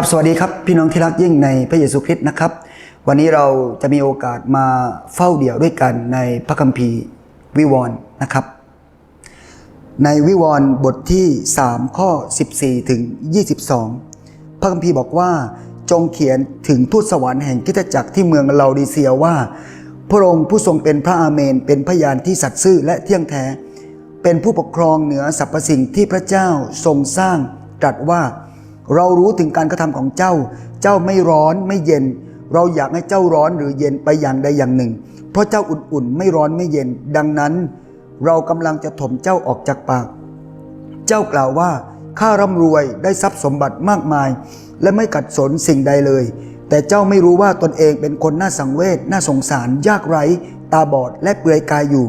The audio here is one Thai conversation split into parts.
ครับสวัสดีครับพี่น้องที่รักยิ่งในพระเยซูคริสต์นะครับ วันนี้เราจะมีโอกาสมาเฝ้าเดี่ยวด้วยกันในพระคัมภีร์วิวรณ์นะครับ ในวิวรณ์บทที่ 3 ข้อ 14 ถึง 22 พระคัมภีร์บอกว่าจงเขียนถึงทูตสวรรค์แห่งคริสตจักรที่เมืองลาดิเซียว่า พระองค์ผู้ทรงเป็นพระอาเมน เป็นพยานที่สัตย์ซื่อและเที่ยงแท้ เป็นผู้ปกครองเหนือสรรพสิ่งที่พระเจ้าทรงสร้างตรัสว่า เรารู้ถึงการกระทำของเจ้า เจ้าไม่ร้อนไม่เย็น เราอยากให้เจ้าร้อนหรือเย็นไปอย่างใดอย่างหนึ่ง เพราะเจ้าอุ่นๆไม่ร้อนไม่เย็น ดังนั้น เรากำลังจะถมเจ้าออกจากปาก เจ้ากล่าวว่าข้าร่ำรวยได้ทรัพย์สมบัติมากมาย และไม่กัดสนสิ่งใดเลย แต่เจ้าไม่รู้ว่าตนเองเป็นคนน่าสังเวชน่าสงสาร ยากไร้ ตาบอดและเปลือยกายอยู่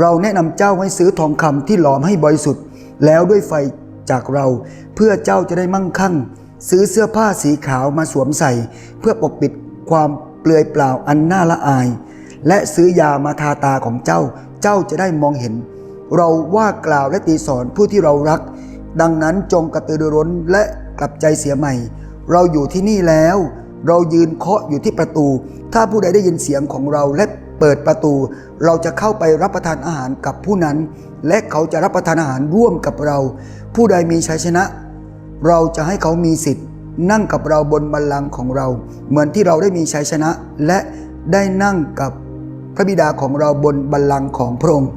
เราแนะนำเจ้าให้ซื้อทองคำที่หลอมให้บริสุทธิ์ แล้วด้วยไฟ จากเรา เพื่อเจ้าจะได้มั่งคั่ง ซื้อเสื้อผ้าสีขาวมาสวมใส่ เพื่อปกปิดความเปลือยเปล่าอันน่าละอาย และซื้อยามาทาตาของเจ้า เจ้าจะได้มองเห็น เราว่ากล่าวและตีสอนผู้ที่เรารัก ดังนั้นจงกระตือรือร้นและกลับใจเสียใหม่ เราอยู่ที่นี่แล้ว เรายืนเคาะอยู่ที่ประตู ถ้าผู้ใดได้ยินเสียงของเราและ เปิดประตู เราจะเข้าไปรับประทานอาหารกับผู้นั้น และเขาจะรับประทานอาหารร่วมกับเรา ผู้ใดมีชัยชนะ เราจะให้เขามีสิทธิ์ นั่งกับเราบนบัลลังก์ของเรา เหมือนที่เราได้มีชัยชนะ และได้นั่งกับพระบิดาของเราบนบัลลังก์ของพระองค์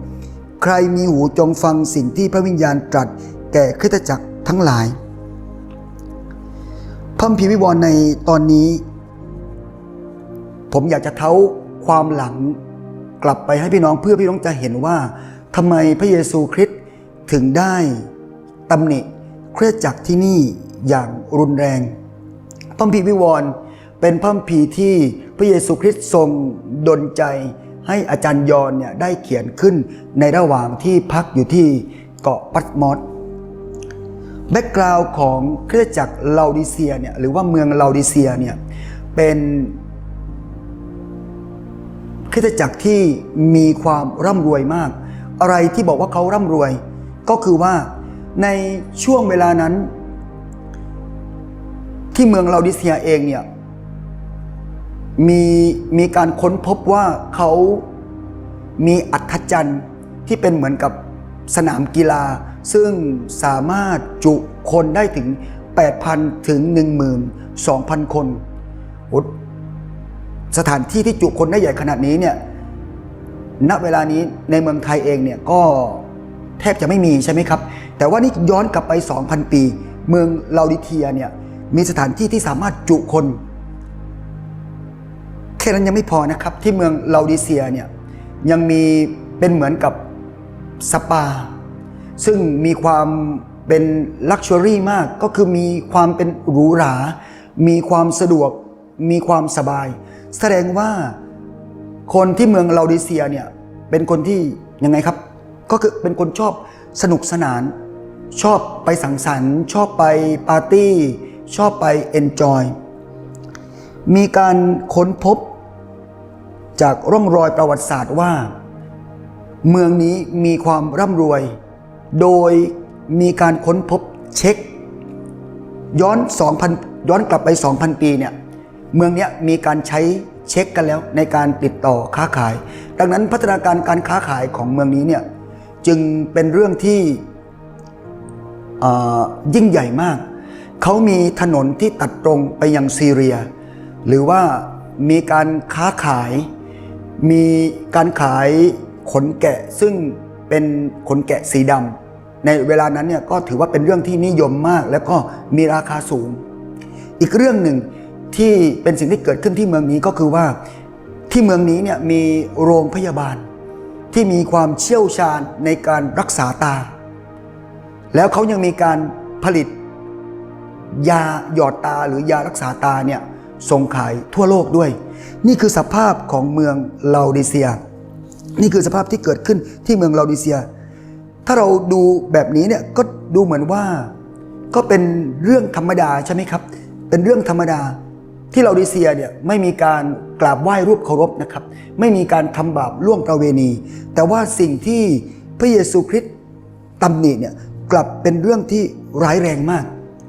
ใครมีหูจงฟังสิ่งที่พระวิญญาณตรัส แก่คริสตจักรทั้งหลายพัมภีวิวรณ์ในตอนนี้ ผมอยากจะเท้า ความหลังกลับไปให้พี่น้องเพื่อพี่น้องจะเห็นว่าทำไมพระเยซูคริสต์ถึงได้ตำหนิเคริสตจักรที่นี่อย่างรุนแรงพระคัมภีวิวรณ์เป็นพระคัมภีที่พระเยซูคริสต์ทรงดลใจให้อาจารย์ยอนเนี่ยได้เขียนขึ้นในระหว่างที่พักอยู่ที่เกาะปัตมอสแบ็กกราวของเคริสตจักรลาดิเซียเนี่ยหรือว่าเมืองลาดิเซียเนี่ยเป็น คริสตจักรที่มีความร่ำรวยมาก อะไรที่บอกว่าเขาร่ำรวย ก็คือว่าในช่วงเวลานั้น ที่เมืองลาดิเซียเองเนี่ยมีมีการค้นพบว่าเขามีอัศจรรย์ที่เป็นเหมือนกับสนามกีฬา ซึ่งสามารถจุคนได้ถึง 8,000 ถึง 12,000 คนโอ้ สถานที่ที่จุคนได้ใหญ่ขนาดนี้เนี่ยณเวลานี้ในเมืองไทยเองเนี่ยก็แทบจะไม่มีใช่ไหมครับ แต่ว่านี่ย้อนกลับไป 2,000 ปี เมืองลาดิเทียเนี่ยมีสถานที่ที่สามารถจุคน แค่นั้นยังไม่พอนะครับ ที่เมืองลาดิเซียเนี่ยยังมีเป็นเหมือนกับสปา ซึ่งมีความเป็นลักชัวรี่มากก็คือมีความเป็นหรูหรา มีความสะดวก มีความสบาย แสดงว่าคนที่เมืองลาดิเซียเนี่ยเป็นคนที่ยังไงครับ ก็คือเป็นคนชอบสนุกสนาน ชอบไปสังสรรค์ ชอบไปปาร์ตี้ ชอบไปเอนจอยมีการค้นพบจากร่องรอยประวัติศาสตร์ว่า เมืองนี้มีความร่ำรวย โดยมีการค้นพบเช็ค ย้อน 2,000 ย้อนกลับไป 2,000 ปีเนี่ย เมืองนี้มีการใช้เช็คกันแล้วในการติดต่อค้าขาย ดังนั้นพัฒนาการการค้าขายของเมืองนี้เนี่ยจึงเป็นเรื่องที่ยิ่งใหญ่มาก เขามีถนนที่ตัดตรงไปยังซีเรีย หรือว่ามีการค้าขาย มีการขายขนแกะซึ่งเป็นขนแกะสีดำในเวลานั้นเนี่ยก็ถือว่าเป็นเรื่องที่นิยมมาก แล้วก็มีราคาสูง อีกเรื่องหนึ่ง ที่เป็นสิ่งที่เกิดขึ้นที่เมืองนี้ก็คือว่าที่เมืองนี้เนี่ยมีโรงพยาบาล ที่มีความเชี่ยวชาญในการรักษาตา แล้วเขายังมีการผลิตยาหยอดตาหรือยารักษาตาเนี่ยส่งขายทั่วโลกด้วย นี่คือสภาพของเมืองลาดิเซีย นี่คือสภาพที่เกิดขึ้นที่เมืองลาดิเซีย ถ้าเราดูแบบนี้เนี่ยก็ดูเหมือนว่า ก็เป็นเรื่องธรรมดาใช่ไหมครับ เป็นเรื่องธรรมดา ที่ลาดิเซียเนี่ยไม่มีการกราบไหว้รูปเคารพนะครับ ไม่มีการทำบาปล่วงประเวณี แต่ว่าสิ่งที่พระเยซูคริสต์ตำหนิเนี่ยกลับเป็นเรื่องที่ร้ายแรงมาก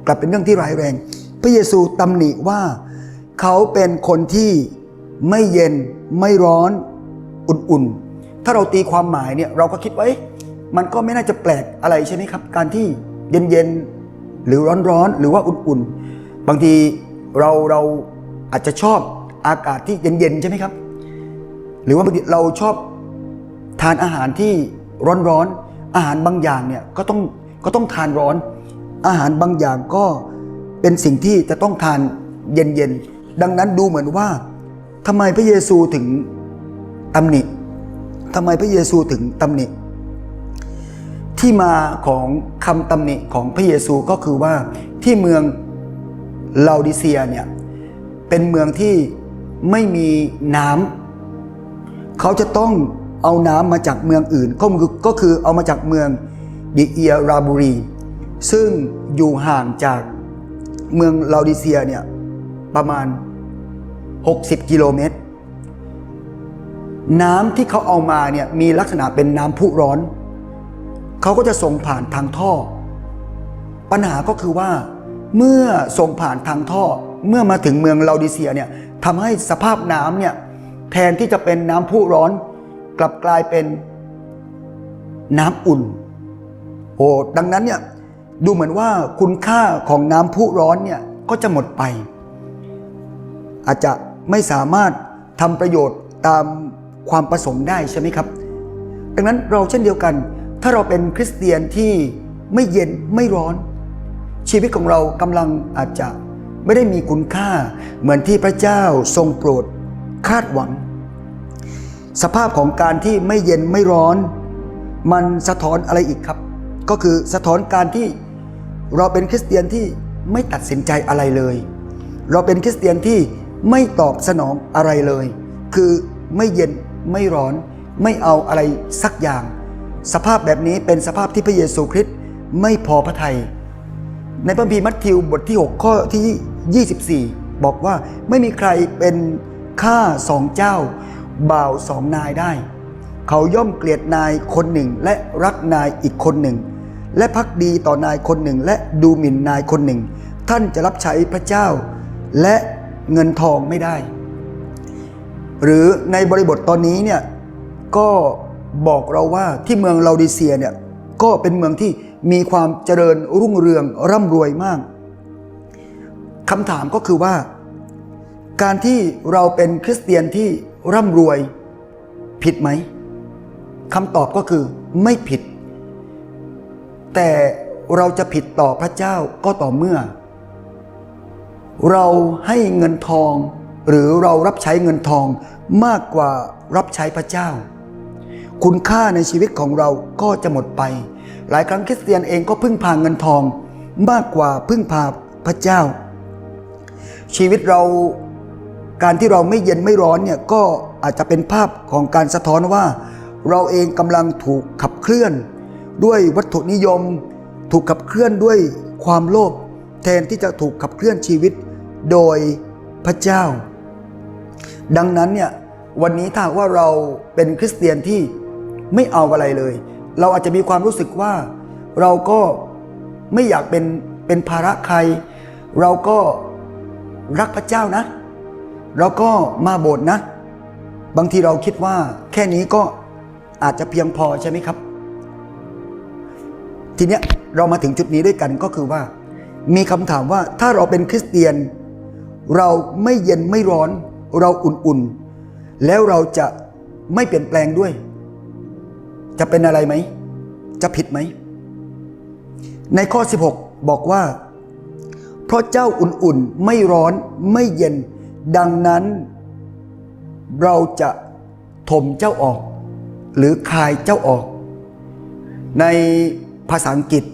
กลับเป็นเรื่องที่ร้ายแรง พระเยซูตำหนิว่าเขาเป็นคนที่ไม่เย็นไม่ร้อนอุ่นๆ ถ้าเราตีความหมายเนี่ยเราก็คิดว่ามันก็ไม่น่าจะแปลกอะไรใช่ไหมครับ การที่เย็นๆหรือร้อนๆหรือว่าอุ่นๆ บางทีเราเรา อาจจะชอบอากาศที่เย็นๆใช่ไหมครับ หรือว่าบางทีเราชอบทานอาหารที่ร้อนๆ อาหารบางอย่างเนี่ยก็ต้องก็ต้องทานร้อน อาหารบางอย่างก็เป็นสิ่งที่จะต้องทานเย็นๆ ดังนั้นดูเหมือนว่าทำไมพระเยซูถึงตำหนิทำไมพระเยซูถึงตำหนิ ที่มาของคำตำหนิของพระเยซูก็คือว่าที่เมืองลาดิเซียเนี่ย เป็นเมืองที่ไม่มีน้ำเขาจะต้องเอาน้ำมาจากเมืองอื่นก็คือก็คือเอามาจากเมืองดิเอียราบุรี ซึ่งอยู่ห่างจากเมืองลาดิเซียเนี่ยประมาณ 60 กิโลเมตร น้ำที่เขาเอามาเนี่ยมีลักษณะเป็นน้ำพุร้อน เขาก็จะส่งผ่านทางท่อ ปัญหาก็คือว่า เมื่อส่งผ่านทางท่อ เมื่อมาถึงเมืองลาดิเซียเนี่ยทำให้สภาพน้ำเนี่ยแทนที่จะเป็นน้ำพุร้อน กลับกลายเป็นน้ำอุ่น โอ้ดังนั้นเนี่ยดูเหมือนว่าคุณค่าของน้ำพุร้อนเนี่ยก็จะหมดไป อาจจะไม่สามารถทำประโยชน์ตามความประสงค์ได้ใช่ไหมครับ ดังนั้นเราเช่นเดียวกัน ถ้าเราเป็นคริสเตียนที่ไม่เย็นไม่ร้อน ชีวิตของเรากำลังอาจจะ ไม่ได้มีคุณค่าเหมือนที่พระเจ้าทรงโปรดคาดหวัง สภาพของการที่ไม่เย็นไม่ร้อน มันสะท้อนอะไรอีกครับ ก็คือสะท้อนการที่เราเป็นคริสเตียนที่ไม่ตัดสินใจอะไรเลย เราเป็นคริสเตียนที่ไม่ตอบสนองอะไรเลย คือไม่เย็นไม่ร้อน ไม่เอาอะไรสักอย่าง สภาพแบบนี้เป็นสภาพที่พระเยซูคริสต์ไม่พอพระทยัยในพระคัมภีมัทธิวบทที่ 6 ข้อที่ 24 บอกว่าไม่มีใครเป็นข้าสองเจ้า บ่าวสองนายได้ เขาย่อมเกลียดนายคนหนึ่งและรักนายอีกคนหนึ่ง และพักดีต่อนายคนหนึ่งและดูหมิ่นนายคนหนึ่ง ท่านจะรับใช้พระเจ้า และเงินทองไม่ได้ หรือในบริบทตอนนี้เนี่ยก็บอกเราว่าที่เมืองลาดิเซียเนี่ยก็เป็นเมืองที่มีความเจริญรุ่งเรืองร่ำรวยมาก คำถามก็คือว่า การที่เราเป็นคริสเตียนที่ร่ำรวยผิดไหมคำตอบก็คือไม่ผิด แต่เราจะผิดต่อพระเจ้าก็ต่อเมื่อ เราให้เงินทอง หรือเรารับใช้เงินทองมากกว่ารับใช้พระเจ้า คุณค่าในชีวิตของเราก็จะหมดไป หลายครั้งคริสเตียนเองก็พึ่งพาเงินทองมากกว่าพึ่งพาพระเจ้า ชีวิตเราการที่เราไม่เย็นไม่ร้อนเนี่ยก็อาจจะเป็นภาพของการสะท้อนว่า เราเองกำลังถูกขับเคลื่อน ด้วยวัตถุนิยม ถูกขับเคลื่อนด้วยความโลภแทนที่จะถูกขับเคลื่อนชีวิตโดยพระเจ้า ดังนั้นเนี่ยวันนี้ถ้าว่าเราเป็นคริสเตียนที่ไม่เอาอะไรเลย เราอาจจะมีความรู้สึกว่าเราก็ไม่อยากเป็นเป็นภาระใคร เราก็ รักพระเจ้านะ เราก็มาโบสถ์นะ บางทีเราคิดว่าแค่นี้ก็อาจจะเพียงพอใช่ไหมครับ ทีเนี้ยเรามาถึงจุดนี้ด้วยกันก็คือว่า มีคำถามว่าถ้าเราเป็นคริสเตียน เราไม่เย็นไม่ร้อน เราอุ่นๆ แล้วเราจะไม่เปลี่ยนแปลงด้วย จะเป็นอะไรไหม จะผิดไหม ในข้อ 16 บอกว่า ราะเจ้าอุ่นๆ ไม่ร้อนไม่เย็น ดังนั้นเราจะถมเจ้าออก หรือคายเจ้าออก ในภาษาอังกฤษ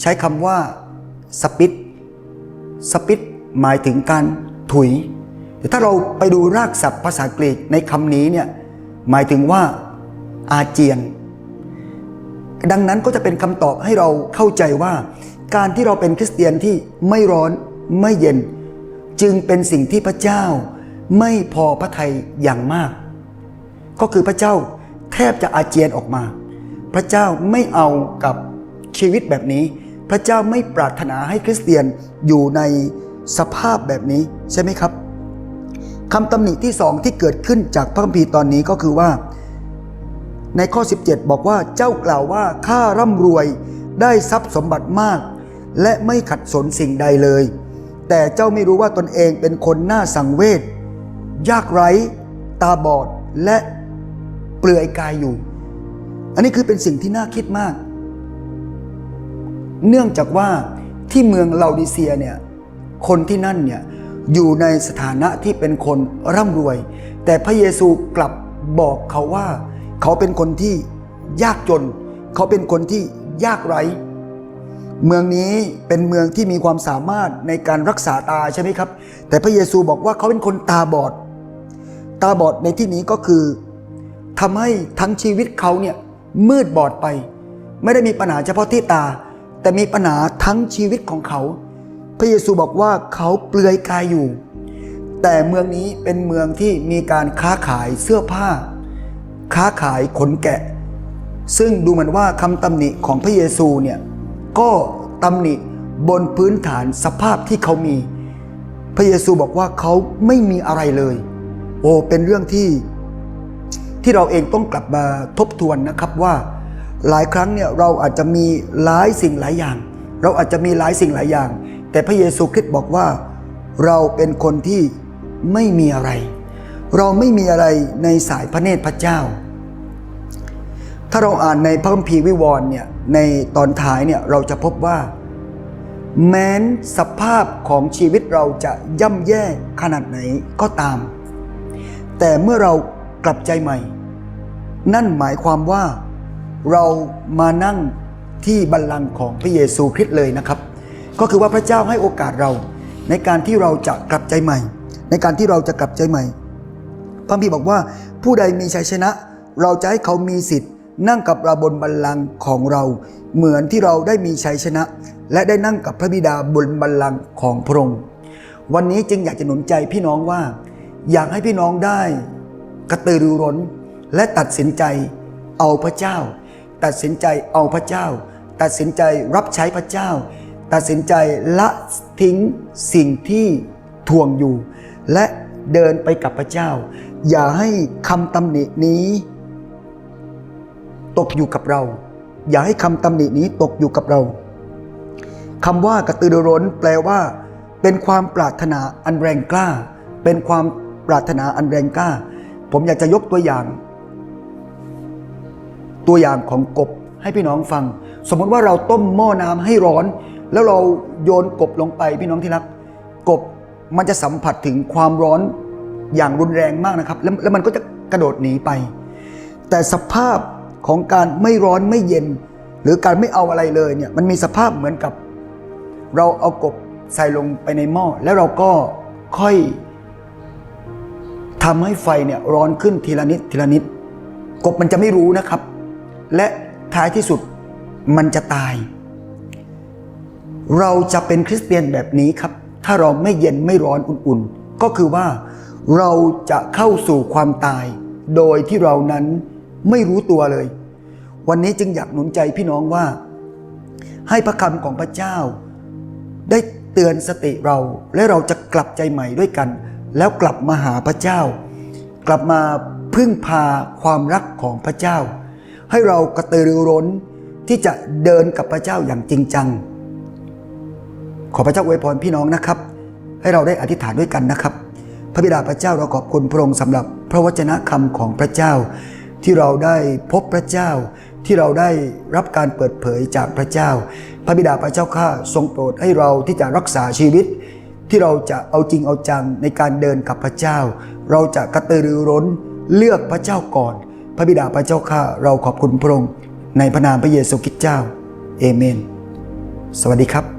ใช้คำว่าสปิตสปิตหมายถึงการถุย แต่ถ้าเราไปดูรากศัพท์ภาษากรีกในคำนี้เนี่ยหมายถึงว่าอาเจียน ดังนั้นก็จะเป็นคำตอบให้เราเข้าใจว่า การที่เราเป็นคริสเตียนที่ไม่ร้อนไม่เย็น จึงเป็นสิ่งที่พระเจ้าไม่พอพระทัยอย่างมาก ก็คือพระเจ้าแทบจะอาเจียนออกมา พระเจ้าไม่เอากับชีวิตแบบนี้ พระเจ้าไม่ปรารถนาให้คริสเตียนอยู่ในสภาพแบบนี้ใช่ไหมครับคำตำหนิที่สองที่เกิดขึ้นจากพระคัมภีร์ตอนนี้ก็คือว่า ในข้อ 17 บอกว่าเจ้ากล่าวว่าข้าร่ำรวยได้ทรัพย์สมบัติมาก และไม่ขัดสนสิ่งใดเลย แต่เจ้าไม่รู้ว่าตนเองเป็นคนหน้าสังเวชยากไร้ ตาบอดและเปลือยกายอยู่ อันนี้คือเป็นสิ่งที่น่าคิดมาก เนื่องจากว่าที่เมืองลาดิเซียเนี่ยคนที่นั่นเนี่ยอยู่ในสถานะที่เป็นคนร่ำรวย แต่พระเยซูกลับบอกเขาว่า เขาเป็นคนที่ยากจน เขาเป็นคนที่ยากไร้ เมืองนี้เป็นเมืองที่มีความสามารถในการรักษาตาใช่ไหมครับ แต่พระเยซูบอกว่าเขาเป็นคนตาบอด ตาบอดในที่นี้ก็คือทำให้ทั้งชีวิตเขาเนี่ยมืดบอดไป ไม่ได้มีปัญหาเฉพาะที่ตา แต่มีปัญหาทั้งชีวิตของเขา พระเยซูบอกว่าเขาเปลือยกายอยู่ แต่เมืองนี้เป็นเมืองที่มีการค้าขายเสื้อผ้า ค้าขายขนแกะ ซึ่งดูเหมือนว่าคำตำหนิของพระเยซูเนี่ย ก็ตำหนิบนพื้นฐานสภาพที่เขามี พระเยซูบอกว่าเขาไม่มีอะไรเลย โอ้เป็นเรื่องที่ที่เราเองต้องกลับมาทบทวนนะครับว่าหลายครั้งเนี่ยเราอาจจะมีหลายสิ่งหลายอย่าง เราอาจจะมีหลายสิ่งหลายอย่าง แต่พระเยซูคริสต์บอกว่า เราเป็นคนที่ไม่มีอะไร เราไม่มีอะไรในสายพระเนตรพระเจ้า ถ้าเราอ่านในพระคัมภีร์วิวรณ์เนี่ย ในตอนท้ายเนี่ยเราจะพบว่า แม้นสภาพของชีวิตเราจะย่ำแย่ขนาดไหนก็ตาม แต่เมื่อเรากลับใจใหม่ นั่นหมายความว่าเรามานั่งที่บัลลังก์ของพระเยซูคริสต์เลยนะครับ ก็คือว่าพระเจ้าให้โอกาสเรา ในการที่เราจะกลับใจใหม่ ในการที่เราจะกลับใจใหม่พระพีร์บอกว่าผู้ใดมีชัยชนะ เราจะให้เขามีสิทธิ์ นั่งกับเราบนบัลลังก์ของเรา เหมือนที่เราได้มีชัยชนะ และได้นั่งกับพระบิดาบนบัลลังก์ของพระองค์วันนี้จึงอยากจะหนุนใจพี่น้องว่า อยากให้พี่น้องได้ กระตือรือร้น และตัดสินใจเอาพระเจ้า ตัดสินใจเอาพระเจ้า ตัดสินใจรับใช้พระเจ้า ตัดสินใจละทิ้งสิ่งที่ทวงอยู่ และเดินไปกับพระเจ้า อย่าให้คำตำหนินี้ ตกอยู่กับเรา อย่าให้คำตำหนินี้ตกอยู่กับเราคำว่ากระตือรือร้นแปลว่า เป็นความปรารถนาอันแรงกล้า เป็นความปรารถนาอันแรงกล้า ผมอยากจะยกตัวอย่าง ตัวอย่างของกบให้พี่น้องฟัง สมมติว่าเราต้มหม้อน้ำให้ร้อน แล้วเราโยนกบลงไปพี่น้องที่รัก กบมันจะสัมผัสถึงความร้อนอย่างรุนแรงมากนะครับ แล้วแล้วมันก็จะกระโดดหนีไป แต่สภาพ ของการไม่ร้อนไม่เย็น หรือการไม่เอาอะไรเลยเนี่ยมันมีสภาพเหมือนกับ เราเอากบใส่ลงไปในหม้อแล้วเราก็ค่อยทำให้ไฟเนี่ยร้อนขึ้นทีละนิดทีละนิด กบมันจะไม่รู้นะครับ และท้ายที่สุดมันจะตาย เราจะเป็นคริสเตียนแบบนี้ครับ ถ้าเราไม่เย็นไม่ร้อนอุ่นๆ ก็คือว่าเราจะเข้าสู่ความตาย โดยที่เรานั้น ไม่รู้ตัวเลย วันนี้จึงอยากหนุนใจพี่น้องว่า ให้พระคำของพระเจ้า ได้เตือนสติเราและเราจะกลับใจใหม่ด้วยกัน แล้วกลับมาหาพระเจ้า กลับมาพึ่งพาความรักของพระเจ้า ให้เรากระตือรือร้นที่จะเดินกับพระเจ้าอย่างจริงจัง ขอพระเจ้าอวยพรพี่น้องนะครับ ให้เราได้อธิษฐานด้วยกันนะครับ พระบิดาพระเจ้าเราขอบคุณพระองค์สำหรับพระวจนะคำของพระเจ้า ที่เราได้พบพระเจ้า ที่เราได้รับการเปิดเผยจากพระเจ้า พระบิดาพระเจ้าข้าทรงโปรดให้เราที่จะรักษาชีวิต ที่เราจะเอาจริงเอาจังในการเดินกับพระเจ้า เราจะกระตือรือร้นเลือกพระเจ้าก่อน พระบิดาพระเจ้าข้าเราขอบคุณพระองค์ในพระนามพระเยซูคริสต์เจ้าเอเมน สวัสดีครับ